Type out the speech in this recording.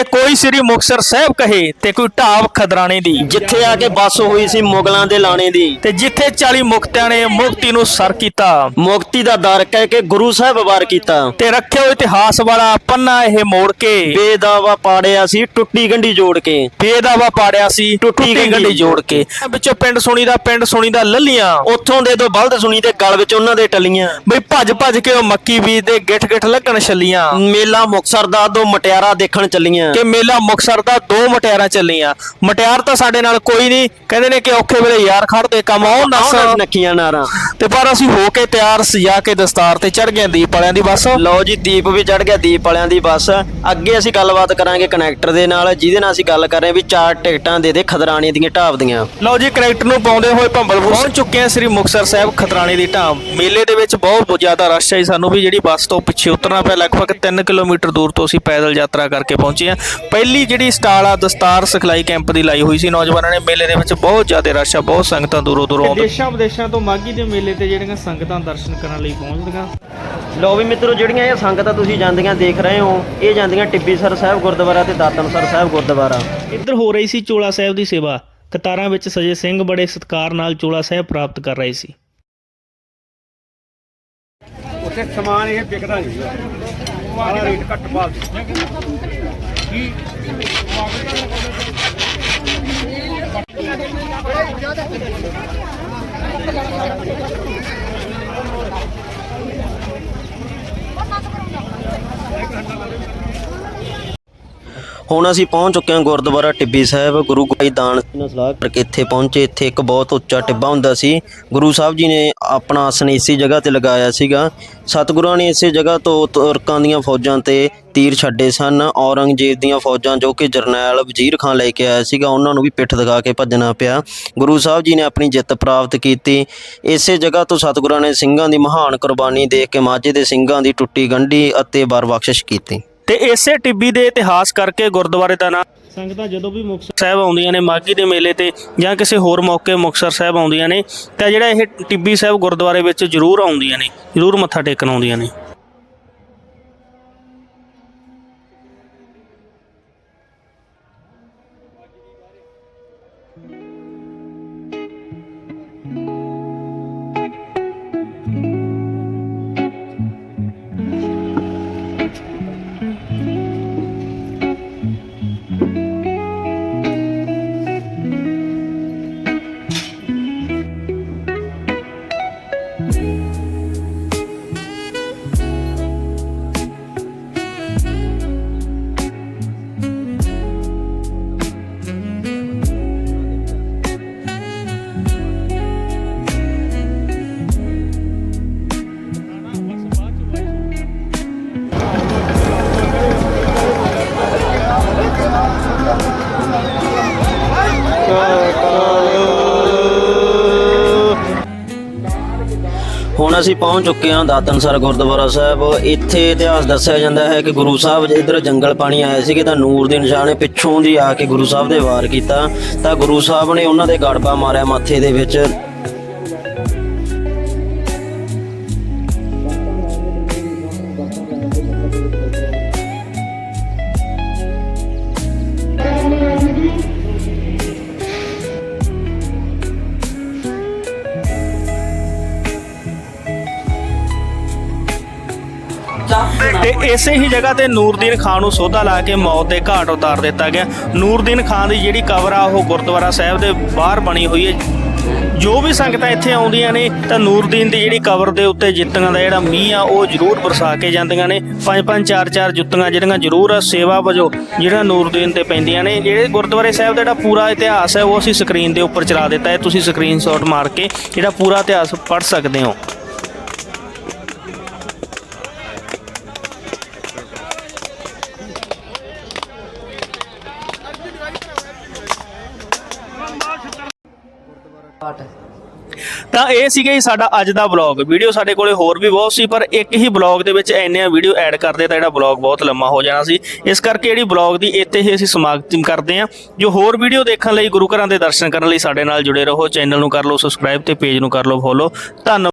ਕਿ ਕੋਈ ਸ੍ਰੀ ਮੁਕਤਸਰ ਸਾਹਿਬ ਕਹੇ ਤੇ ਕੋਈ ਢਾਬ ਖਦਰਾਣੇ ਦੀ। ਜਿੱਥੇ ਆ ਕੇ ਬੱਸ ਹੋਈ ਸੀ ਮੁਗਲਾਂ ਦੇ ਲਾਣੇ ਦੀ। ਤੇ ਜਿੱਥੇ 40 ਮੁਕਤਿਆਂ ਨੇ ਮੁਕਤੀ ਨੂੰ ਸਰ ਕੀਤਾ। ਮੁਕਤੀ ਦਾ ਦਰ ਕਹਿ ਕੇ ਗੁਰੂ ਸਾਹਿਬ ਵਾਰ ਕੀਤਾ। ਤੇ ਰੱਖਿਓ ਇਤਿਹਾਸ ਵਾਲਾ ਪੰਨਾ ਇਹ ਮੋੜ ਕੇ। ਬੇਦਾਵਾ ਪਾੜਿਆ ਸੀ ਟੁੱਟੀ ਗੰਢੀ ਜੋੜ ਕੇ। ਬੇਦਾਵਾ ਪਾੜਿਆ ਸੀ ਟੁੱਟੀ ਗੰਢੀ। ਜੋੜ ਕੇ। ਵਿੱਚੋਂ ਪਿੰਡ ਸੁਣੀ ਦਾ ਪਿੰਡ ਸੁਣੀ ਦਾ ਲੱਲੀਆਂ। ਉੱਥੋਂ ਦੇ ਦੋ ਬਲਦ ਸੁਣੀ ਤੇ ਗਲ ਵਿੱਚ ਉਹਨਾਂ ਦੇ ਟਲੀਆਂ। ਬਈ ਭੱਜ ਭੱਜ ਕੇ ਉਹ ਮੱਕੀ ਬੀਜਦੇ ਗਿੱਠ ਗਿੱਠ ਲੱਗਣ ਛੱਲੀਆਂ। ਮੇਲਾ ਮੁਕਸਰ ਦਾ ਦੋ ਮਟਿਆਰਾ ਦੇਖਣ ਚੱਲੀਆਂ। ਕਿ ਮੇਲਾ ਮੁਕਸਰ ਦਾ ਦੋ ਮਟਿਆਰਾਂ ਚੱਲੀਆਂ। ਮਟਿਆਰ ਤਾਂ ਸਾਡੇ ਨਾਲ ਕੋਈ ਨਹੀਂ। ਕਹਿੰਦੇ ਨੇ ਕਿ ਔਖੇ ਵੇਲੇ ਯਾਰ ਖੜਦੇ ਕੰਮ ਆਉਣ ਨੱਕੀਆਂ ਨਾਰਾਂ। ਤੇ ਪਰ ਅਸੀਂ ਹੋ ਕੇ ਤਿਆਰ ਸਜਾ ਕੇ ਦਸਤਾਰ ਤੇ ਚੜ ਗਏ ਦੀਪ ਵਾਲਿਆਂ ਦੀ ਬੱਸ। ਲਓ ਜੀ ਦੀਪ ਵੀ ਚੜ ਗਿਆ ਦੀਪ ਵਾਲਿਆਂ ਦੀ ਬੱਸ। ਅੱਗੇ ਅਸੀਂ ਗੱਲਬਾਤ ਕਰਾਂਗੇ ਕਨੈਕਟਰ ਦੇ ਨਾਲ ਜਿਹਦੇ ਨਾਲ ਅਸੀਂ ਗੱਲ ਕਰ ਰਹੇ ਵੀ ਚਾਰ ਟਿਕਟਾਂ ਦੇ ਦੇ ਖਦਰਾਣੀ ਦੀਆਂ ਢਾਬ ਦੀਆਂ। ਲਓ ਜੀ ਕਨੈਕਟਰ ਨੂੰ ਪਾਉਂਦੇ ਹੋਏ ਭੰਬਲਪੁਰ ਪਹੁੰਚ ਚੁੱਕੇ ਹਾਂ ਸ੍ਰੀ ਮੁਕਤਸਰ ਸਾਹਿਬ ਖਤਰਾਣੇ ਦੀ ਢਾਬ। ਮੇਲੇ ਦੇ ਵਿੱਚ ਬਹੁਤ ਜ਼ਿਆਦਾ ਰਸ਼ ਹੈ ਸਾਨੂੰ ਵੀ ਜਿਹੜੀ ਬੱਸ ਤੋਂ ਪਿੱਛੇ ਉਤਰਨਾ ਪਿਆ ਲਗਭਗ 3 ਕਿਲੋਮੀਟਰ ਦੂਰ ਤੋਂ ਅਸੀਂ ਪੈਦਲ ਯਾਤਰਾ ਕਰਕੇ ਪਹੁੰਚੇ ਹਾਂ। ਪਹਿਲੀ ਜਿਹੜੀ ਸਟਾਲ ਆ ਦਸਤਾਰ ਸਿਖਲਾਈ ਕੈਂਪ ਦੀ ਲਾਈ ਹੋਈ ਸੀ ਨੌਜਵਾਨਾਂ ਨੇ। ਮੇਲੇ ਦੇ ਵਿੱਚ ਬਹੁਤ ਜ਼ਿਆਦਾ ਰਸ਼ ਆ ਬਹੁਤ ਸੰਗਤਾਂ ਦੂਰੋਂ ਦੂਰੋਂ ਆਉਂਦੀਆਂ। ਦੇਸ਼ਾਂ ਵਿਦੇਸ਼ਾਂ ਤੋਂ ਮਾਗੀ ਦੇ ਮੇਲੇ ਤੇ ਜਿਹੜੀਆਂ ਸੰਗਤਾਂ ਦਰਸ਼ਨ ਕਰਨ ਲਈ ਪਹੁੰਚਦੀਆਂ। ਲਓ ਵੀ ਮਿੱਤਰੋ ਜਿਹੜੀਆਂ ਇਹ ਸੰਗਤਾਂ ਤੁਸੀਂ ਜਾਂਦੀਆਂ ਦੇਖ ਰਹੇ ਹੋ ਇਹ ਜਾਂਦੀਆਂ ਟਿੱਬੀਸਰ ਸਾਹਿਬ ਗੁਰਦੁਆਰਾ ਤੇ ਦਾਤਨਸਰ ਸਾਹਿਬ ਗੁਰਦੁਆਰਾ। ਇੱਧਰ ਹੋ ਰਹੀ ਸੀ ਚੋਲਾ ਸਾਹਿਬ ਦੀ ਸੇਵਾ। ਕਤਾਰਾਂ ਵਿੱਚ ਸਜੇ ਸਿੰਘ ਬੜੇ ਸਤਕਾਰ ਨਾਲ ਚੋਲਾ ਸਾਹਿਬ ਪ੍ਰਾਪਤ ਕਰ ਰਹੇ ਸੀ। ਉੱਥੇ ਸਮਾਨ ਇਹ ਵਿਕਦਾ ਨਹੀਂ ਆਹ ਰੇਟ ਘੱਟ ਭਾਅ ਹੁਣ ਅਸੀਂ ਪਹੁੰਚ ਚੁੱਕੇ ਹਾਂ ਗੁਰਦੁਆਰਾ ਟਿੱਬੀ ਸਾਹਿਬ, ਗੁਰੂ ਗੋਈ ਦਾਨ ਨਾਲ ਸਲਾਹ ਕਰਕੇ ਇੱਥੇ ਪਹੁੰਚੇ। ਇੱਥੇ ਇੱਕ ਬਹੁਤ ਉੱਚਾ ਟਿੱਬਾ ਹੁੰਦਾ ਸੀ। ਗੁਰੂ ਸਾਹਿਬ ਜੀ ਨੇ ਆਪਣਾ ਆਸਣ ਇਸੇ ਜਗ੍ਹਾ ਤੇ ਲਗਾਇਆ ਸੀਗਾ। ਸਤਿਗੁਰਾਂ ਨੇ ਇਸੇ ਜਗ੍ਹਾ ਤੋਂ ਤੁਰਕਾਂ ਦੀਆਂ ਫੌਜਾਂ ਤੇ ਤੀਰ ਛੱਡੇ ਸਨ। ਔਰੰਗਜ਼ੇਬ ਦੀਆਂ ਫੌਜਾਂ ਜੋ ਕਿ ਜਰਨੈਲ ਵਜ਼ੀਰ ਖਾਨ ਲੈ ਕੇ ਆਇਆ ਸੀਗਾ, ਉਹਨਾਂ ਨੂੰ ਵੀ ਪਿੱਠ ਦਿਖਾ ਕੇ ਭੱਜਣਾ ਪਿਆ। ਗੁਰੂ ਸਾਹਿਬ ਜੀ ਨੇ ਆਪਣੀ ਜਿੱਤ ਪ੍ਰਾਪਤ ਕੀਤੀ। ਇਸੇ ਜਗ੍ਹਾ ਤੋਂ ਸਤਿਗੁਰਾਂ ਨੇ ਸਿੰਘਾਂ ਦੀ ਮਹਾਨ ਕੁਰਬਾਨੀ ਦੇਖ ਕੇ ਮਾਝੇ ਦੇ ਸਿੰਘਾਂ ਦੀ ਟੁੱਟੀ ਗੰਢੀ ਅਤੇ ਵਰ ਬਖਸ਼ਿਸ਼ ਕੀਤੀ। ਤੇ ਇਸੇ ਟਿੱਬੀ ਦੇ ਇਤਿਹਾਸ ਕਰਕੇ ਗੁਰਦੁਆਰੇ ਦਾ ਨਾਮ ਸੰਗਤਾਂ ਜਦੋਂ ਵੀ ਮੁਕਤਸਰ ਸਾਹਿਬ ਆਉਂਦੀਆਂ ਨੇ ਮਾਗੀ ਦੇ ਮੇਲੇ ਤੇ ਜਾਂ ਕਿਸੇ ਹੋਰ ਮੌਕੇ ਮੁਕਤਸਰ ਸਾਹਿਬ ਆਉਂਦੀਆਂ ਨੇ ਤਾਂ ਜਿਹੜਾ ਇਹ ਟਿੱਬੀ ਸਾਹਿਬ ਗੁਰਦੁਆਰੇ ਵਿੱਚ ਜ਼ਰੂਰ ਆਉਂਦੀਆਂ ਨੇ ਜ਼ਰੂਰ ਮੱਥਾ ਟੇਕਣ ਆਉਂਦੀਆਂ ਨੇ। ਹੁਣ ਅਸੀਂ ਪਹੁੰਚ ਚੁੱਕੇ ਹਾਂ ਦਾਤਨਸਰ ਗੁਰਦੁਆਰਾ ਸਾਹਿਬ। ਇੱਥੇ ਇਤਿਹਾਸ ਦੱਸਿਆ ਜਾਂਦਾ ਹੈ ਕਿ ਗੁਰੂ ਸਾਹਿਬ ਇਧਰ ਜੰਗਲ ਪਾਣੀ ਆਏ ਸੀਗੇ ਤਾਂ ਨੂਰ ਦੇ ਨਿਸ਼ਾਨੇ ਪਿੱਛੋਂ ਦੀ ਆ ਕੇ ਗੁਰੂ ਸਾਹਿਬ ਦੇ ਵਾਰ ਕੀਤਾ। ਤਾਂ ਗੁਰੂ ਸਾਹਿਬ ਨੇ ਉਹਨਾਂ ਦੇ ਗੜਬਾ ਮਾਰਿਆ ਮਾਥੇ ਦੇ ਵਿੱਚ। ਤੇ ਇਸੇ ਹੀ ਜਗ੍ਹਾ ਤੇ ਨੂਰਦੀਨ ਖਾਨ ਨੂੰ ਸੋਧਾ ਲਾ ਕੇ ਮੌਤ ਦੇ ਘਾਟ ਉਤਾਰ ਦਿੱਤਾ ਗਿਆ। ਨੂਰਦੀਨ ਖਾਨ ਦੀ ਜਿਹੜੀ ਕਬਰ ਆ, ਉਹ ਗੁਰਦੁਆਰਾ ਸਾਹਿਬ ਦੇ ਬਾਹਰ ਬਣੀ ਹੋਈ ਹੈ। ਜੋ ਵੀ ਸੰਗਤਾਂ ਇੱਥੇ ਆਉਂਦੀਆਂ ਨੇ, ਤਾਂ ਨੂਰਦੀਨ ਦੀ ਜਿਹੜੀ ਕਬਰ ਦੇ ਉੱਤੇ ਜਿੱਤੀਆਂ ਦਾ ਜਿਹੜਾ ਮੀਂਹ ਆ, ਉਹ ਜ਼ਰੂਰ ਬਰਸਾ ਕੇ ਜਾਂਦੀਆਂ ਨੇ। ਪੰਜ ਪੰਜ, ਚਾਰ ਚਾਰ ਜੁੱਤੀਆਂ ਜਿਹੜੀਆਂ ਜ਼ਰੂਰ ਸੇਵਾ ਵਜੋਂ ਜਿਹੜਾ ਨੂਰਦੀਨ ਤੇ ਪੈਂਦੀਆਂ ਨੇ। ਜਿਹੜੇ ਗੁਰਦੁਆਰੇ ਸਾਹਿਬ ਦਾ ਜਿਹੜਾ ਪੂਰਾ ਇਤਿਹਾਸ ਹੈ, ਉਹ ਅਸੀਂ ਸਕਰੀਨ ਦੇ ਉੱਪਰ ਚਲਾ ਦਿੱਤਾ ਹੈ। ਤੁਸੀਂ ਸਕਰੀਨਸ਼ਾਟ ਮਾਰ ਕੇ ਜਿਹੜਾ ਪੂਰਾ ਇਤਿਹਾਸ ਪੜ੍ਹ ਸਕਦੇ ਹੋ। ਤਾਂ ਇਹ ਸੀਗਾ ਜੀ ਸਾਡਾ ਅੱਜ ਦਾ ਵਲੌਗ ਵੀਡੀਓ ਸਾਡੇ ਕੋਲੇ ਹੋਰ ਵੀ ਬਹੁਤ ਸੀ, ਪਰ ਇੱਕ ਹੀ ਵਲੌਗ ਦੇ ਵਿੱਚ ਇੰਨੇ ਵੀਡੀਓ ਐਡ ਕਰਦੇ ਤਾਂ ਜਿਹੜਾ ਵਲੌਗ ਬਹੁਤ ਲੰਮਾ ਹੋ ਜਾਣਾ ਸੀ। ਇਸ ਕਰਕੇ ਜਿਹੜੀ ਵਲੌਗ ਦੀ ਇੱਥੇ ਹੀ ਅਸੀਂ ਸਮਾਪਤੀ ਕਰਦੇ ਹਾਂ। ਜੋ ਹੋਰ ਵੀਡੀਓ ਦੇਖਣ ਲਈ ਗੁਰੂ ਘਰਾਂ ਦੇ ਦਰਸ਼ਨ ਕਰਨ ਲਈ ਸਾਡੇ ਨਾਲ ਜੁੜੇ ਰਹੋ। ਚੈਨਲ ਨੂੰ ਕਰ ਲਓ ਸਬਸਕ੍ਰਾਈਬ ਤੇ ਪੇਜ ਨੂੰ ਕਰ ਲਓ ਫੋਲੋ ਧੰਨਵਾਦ।